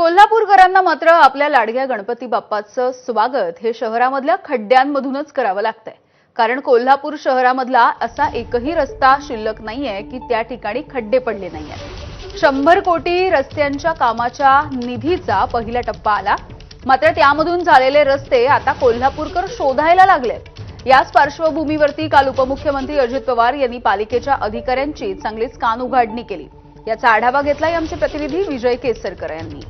कोल्हापूरकरांना मात्र आपल्या लाडक्या गणपती बाप्पाचं स्वागत हे शहरामधल्या खड्ड्यांमधूनच करावं लागतंय. कारण कोल्हापूर शहरामधला असा एकही रस्ता शिल्लक नाहीये की त्या ठिकाणी खड्डे पडले नाहीयेत. शंभर कोटी रस्त्यांच्या कामाच्या निधीचा पहिला टप्पा आला. मात्र त्यामधून झालेले रस्ते आता कोल्हापूरकर शोधायला लागलेत याच पार्श्वभूमीवरती काल उपमुख्यमंत्री अजित पवार यांनी पालिकेच्या अधिकाऱ्यांची चांगलीच कान उघाडणी केली. याचा आढावा घेतलाय आमचे प्रतिनिधी विजय केसरकर यांनी.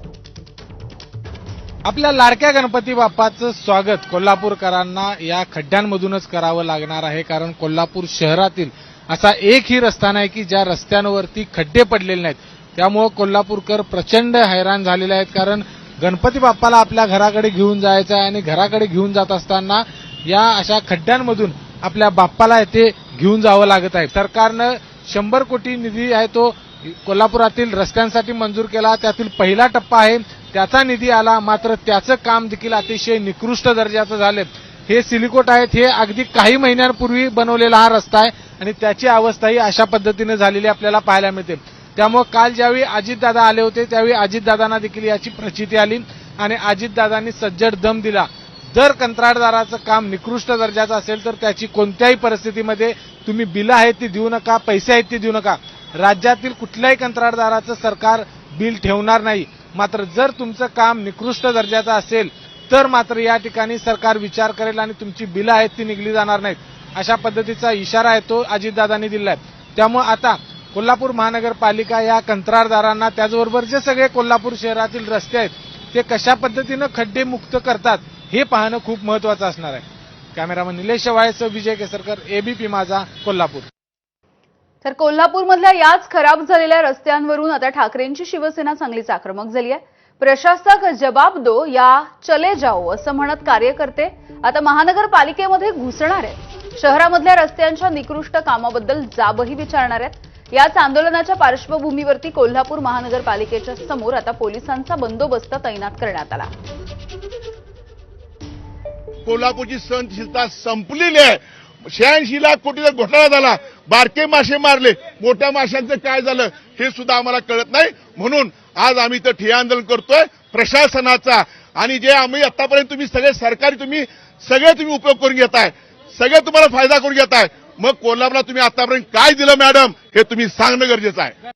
आपल्या लाडक्या गणपती बाप्पाचं स्वागत कोल्हापूरकरांना या खड्ड्यांमधूनच करावं लागणार आहे कारण कोल्हापूर शहरातील असा एकही रस्ता नाही की ज्या रस्त्यांवरती खड्डे पडलेले नाहीत. त्यामुळं कोल्हापूरकर प्रचंड हैराण झालेले आहेत कारण गणपती बाप्पाला आपल्या घराकडे घेऊन जायचं आहे आणि घराकडे घेऊन जात असताना या अशा खड्ड्यांमधून आपल्या बाप्पाला येथे घेऊन जावं लागत आहे. सरकारनं शंभर कोटी निधी आहे तो कोल्हापुरातील रस्त्यांसाठी मंजूर केला. त्यातील पहिला टप्पा आहे त्याचा निधी आला मात्र त्याचं काम देखील अतिशय निकृष्ट दर्जाचं झालं. हे सिलिकोट आहेत हे अगदी काही महिन्यांपूर्वी बनवलेला हा रस्ता आहे आणि त्याची अवस्थाही अशा पद्धतीने झालेली आपल्याला पाहायला मिळते. त्यामुळे काल ज्यावेळी अजितदादा आले होते त्यावेळी अजितदादांना देखील याची प्रचिती आली आणि अजितदादांनी सज्जड दम दिला. जर कंत्राटदाराचं काम निकृष्ट दर्जाचं असेल तर त्याची कोणत्याही परिस्थितीमध्ये तुम्ही बिलं आहेत ती देऊ नका पैसे आहेत ते देऊ नका. राज्यातील कुठल्याही कंत्राटदाराचं सरकार बिल ठेवणार नाही. मात्र जर तुमचं काम निकृष्ट दर्जाचं असेल तर मात्र या ठिकाणी सरकार विचार करेल आणि तुमची बिलं आहेत ती निघली जाणार नाहीत. अशा पद्धतीचा इशारा आहे तो अजितदादांनी दिलाय. त्यामुळे आता कोल्हापूर महानगरपालिका या कंत्राटदारांना त्याचबरोबर जे सगळे कोल्हापूर शहरातील रस्ते आहेत ते कशा पद्धतीनं खड्डे मुक्त करतात हे पाहणं खूप महत्वाचं असणार आहे. कॅमेरामन निलेश शेवाळेसह विजय केसरकर एबीपी माझा कोल्हापूर. तर कोल्हापूरमधल्या याच खराब झालेल्या रस्त्यांवरून आता ठाकरेंची शिवसेना चांगलीच आक्रमक झाली आहे. प्रशासक जबाब दो या चले जाओ असं म्हणत कार्यकर्ते आता महानगरपालिकेमध्ये घुसणार आहेत. शहरामधल्या रस्त्यांच्या निकृष्ट कामाबद्दल जाबही विचारणार आहेत. याच आंदोलनाच्या पार्श्वभूमीवरती कोल्हापूर महानगरपालिकेच्या समोर आता पोलिसांचा बंदोबस्त तैनात करण्यात आला. कोल्हापूरची सहनशीलता संपलेली आहे. शहाऐंशी लाख कोटीचा घोटाळा झाला बारके मासे मारले. मोठ्या माशांचं काय झालं हे सुद्धा आम्हाला कळत नाही. म्हणून आज आम्ही इथं ठिय्या आंदोलन करतोय प्रशासनाचा. आणि जे आम्ही आतापर्यंत तुम्ही सगळे सरकारी तुम्ही सगळे तुम्ही उपयोग करून घेताय सगळे तुम्हाला फायदा करून घेताय मग कोल्हापूरला तुम्ही आतापर्यंत काय दिलं मॅडम हे तुम्ही सांगणं गरजेचं आहे.